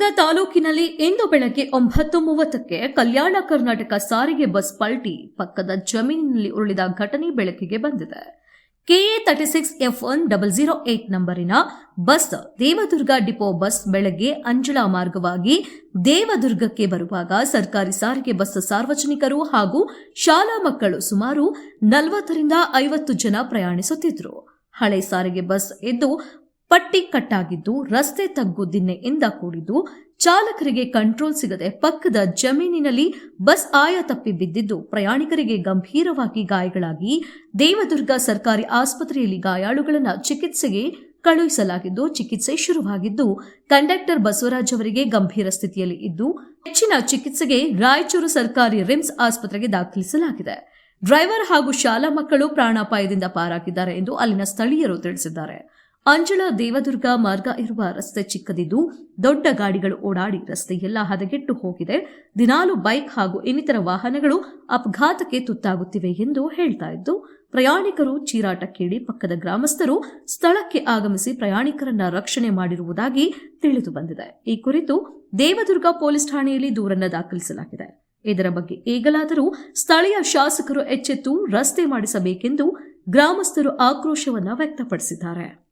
ದೇವದುರ್ಗ ತಾಲೂಕಿನಲ್ಲಿ ಇಂದು ಬೆಳಗ್ಗೆ ಒಂಬತ್ತು ಮೂವತ್ತಕ್ಕೆ ಕಲ್ಯಾಣ ಕರ್ನಾಟಕ ಸಾರಿಗೆ ಬಸ್ ಪಲ್ಟಿ ಪಕ್ಕದ ಜಮೀನಿನಲ್ಲಿ ಉರುಳಿದ ಘಟನೆ ಬೆಳಕಿಗೆ ಬಂದಿದೆ. KA thirty six F one double zero eight ನಂಬರಿನ bus Devadurga depot bus ಬೆಳಗ್ಗೆ ಅಂಜಳ ಮಾರ್ಗವಾಗಿ ದೇವದುರ್ಗಕ್ಕೆ ಬರುವಾಗ ಸರ್ಕಾರಿ ಸಾರಿಗೆ ಬಸ್ ಸಾರ್ವಜನಿಕರು ಹಾಗೂ ಶಾಲಾ ಮಕ್ಕಳು ಸುಮಾರು ನಲವತ್ತರಿಂದ ಐವತ್ತು ಜನ ಪ್ರಯಾಣಿಸುತ್ತಿದ್ದರು. ಹಳೆ ಸಾರಿಗೆ ಬಸ್ ಎದ್ದು ಪಟ್ಟಿ ಕಟ್ಟಾಗಿದ್ದು ರಸ್ತೆ ತಗ್ಗು ದಿನ್ನೆಯಿಂದ ಕೂಡಿದ್ದು ಚಾಲಕರಿಗೆ ಕಂಟ್ರೋಲ್ ಸಿಗದೆ ಪಕ್ಕದ ಜಮೀನಿನಲ್ಲಿ ಬಸ್ ಆಯ ತಪ್ಪಿ ಬಿದ್ದಿದ್ದು ಪ್ರಯಾಣಿಕರಿಗೆ ಗಂಭೀರವಾಗಿ ಗಾಯಗಳಾಗಿ ದೇವದುರ್ಗ ಸರ್ಕಾರಿ ಆಸ್ಪತ್ರೆಯಲ್ಲಿ ಗಾಯಾಳುಗಳನ್ನು ಚಿಕಿತ್ಸೆಗೆ ಕಳುಹಿಸಲಾಗಿದ್ದು ಚಿಕಿತ್ಸೆ ಶುರುವಾಗಿದ್ದು ಕಂಡಕ್ಟರ್ ಬಸವರಾಜ್ ಅವರಿಗೆ ಗಂಭೀರ ಸ್ಥಿತಿಯಲ್ಲಿ ಇದ್ದು ಹೆಚ್ಚಿನ ಚಿಕಿತ್ಸೆಗೆ ರಾಯಚೂರು ಸರ್ಕಾರಿ ರಿಮ್ಸ್ ಆಸ್ಪತ್ರೆಗೆ ದಾಖಲಿಸಲಾಗಿದೆ. ಡ್ರೈವರ್ ಹಾಗೂ ಶಾಲಾ ಮಕ್ಕಳು ಪ್ರಾಣಾಪಾಯದಿಂದ ಪಾರಾಗಿದ್ದಾರೆ ಎಂದು ಅಲ್ಲಿನ ಸ್ಥಳೀಯರು ತಿಳಿಸಿದ್ದಾರೆ. ಅಂಜಳ ದೇವದುರ್ಗ ಮಾರ್ಗ ಇರುವ ರಸ್ತೆ ಚಿಕ್ಕದಿದ್ದು, ದೊಡ್ಡ ಗಾಡಿಗಳು ಓಡಾಡಿ ರಸ್ತೆಯೆಲ್ಲ ಹದಗೆಟ್ಟು ಹೋಗಿದೆ. ದಿನಾಲು ಬೈಕ್ ಹಾಗೂ ಇನ್ನಿತರ ವಾಹನಗಳು ಅಪಘಾತಕ್ಕೆ ತುತ್ತಾಗುತ್ತಿವೆ ಎಂದು ಹೇಳ್ತಾ ಇದ್ದು, ಪ್ರಯಾಣಿಕರು ಚೀರಾಟ ಕೇಳಿ ಪಕ್ಕದ ಗ್ರಾಮಸ್ಥರು ಸ್ಥಳಕ್ಕೆ ಆಗಮಿಸಿ ಪ್ರಯಾಣಿಕರನ್ನ ರಕ್ಷಣೆ ಮಾಡಿರುವುದಾಗಿ ತಿಳಿದು ಬಂದಿದೆ. ಈ ಕುರಿತು ದೇವದುರ್ಗ ಪೊಲೀಸ್ ಠಾಣೆಯಲ್ಲಿ ದೂರನ್ನ ದಾಖಲಿಸಲಾಗಿದೆ. ಇದರ ಬಗ್ಗೆ ಈಗಲಾದರೂ ಸ್ಥಳೀಯ ಶಾಸಕರು ಎಚ್ಚೆತ್ತು ರಸ್ತೆ ಮಾಡಿಸಬೇಕೆಂದು ಗ್ರಾಮಸ್ಥರು ಆಕ್ರೋಶವನ್ನ ವ್ಯಕ್ತಪಡಿಸಿದ್ದಾರೆ.